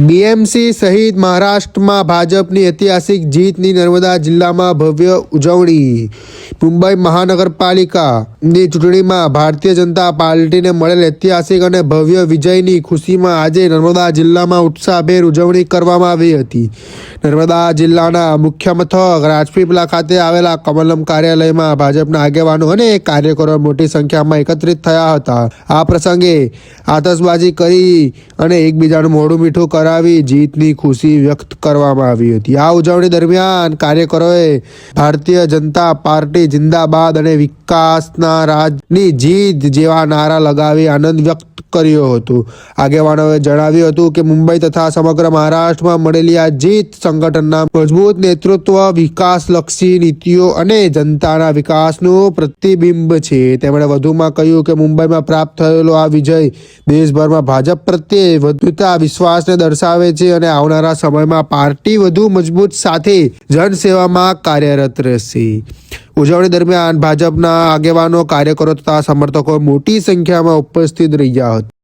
BMC સહિત મહારાષ્ટ્રમાં ભાજપની ઐતિહાસિક જીતની નર્મદા જિલ્લામાં ભવ્ય ઉજવણી. મુંબઈ મહાનગરપાલિકાની ચૂંટણીમાં ભારતીય જનતા પાર્ટીને મળેલ ઐતિહાસિક અને ભવ્ય વિજયની ખુશીમાં આજે નર્મદા જિલ્લામાં ઉત્સાહભેર ઉજવણી કરવામાં આવી હતી. નર્મદા જિલ્લાના મુખ્ય મથક રાજપીપલા ખાતે આવેલા કમલમ કાર્યાલયમાં ભાજપના આગેવાનો અને કાર્યકરો મોટી સંખ્યામાં એકત્રિત થયા હતા. આ પ્રસંગે આતશબાજી કરી અને એકબીજાનું મોઢું મીઠું કરાવી જીતની ખુશી વ્યક્ત કરવામાં આવી હતી. આ ઉજવણી દરમિયાન કાર્યકરોએ ભારતીય જનતા પાર્ટી જિંદાબાદ અને વિકાસના રાજની જીત જેવા નારા લગાવી આનંદ વ્યક્ત કર્યો હતો. આગેવાનોએ જણાવ્યું હતું કે મુંબઈ તથા સમગ્ર મહારાષ્ટ્રમાં મળેલી આ જીત સંગઠનના મજબૂત નેતૃત્વ, વિકાસલક્ષી નીતિઓ અને જનતાના વિકાસનું પ્રતિબિંબ છે. તેમણે વધુમાં કહ્યું કે મુંબઈમાં પ્રાપ્ત થયેલો આ વિજય દેશભરમાં ભાજપ પ્રત્યે વધુતા વિશ્વાસને દર્શાવે છે અને આવનારા સમયમાં પાર્ટી વધુ મજબૂત સાથે જનસેવામાં કાર્યરત રહેશે. ઉજવણી દરમિયાન ભાજપના આગેવાનો કાર્યકરો તથા સમર્થકો મોટી સંખ્યામાં ઉપસ્થિત રહ્યા હતા.